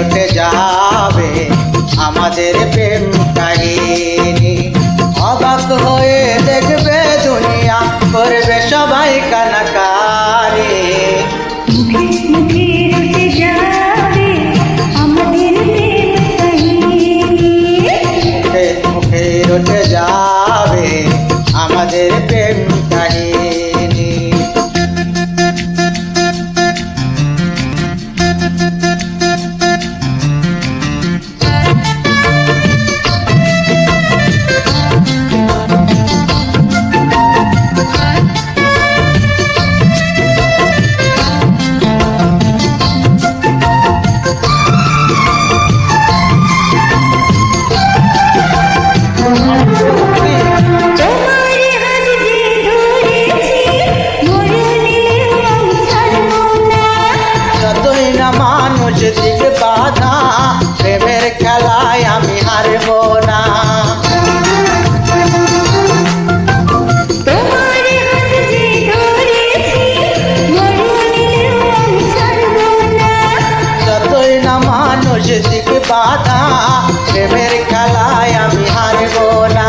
ছুটে যাবে আমাদের প্রেম কাহিনী। অবাক হয়ে দেখবে দুনিয়া করবে সবাই কানাকারি মুখে রটে যা দিল বাধা, প্রেমের খেলায় আমি হারব না। যতই না মানুষ দিক বাধা, প্রেমের খেলায় আমি হারব না।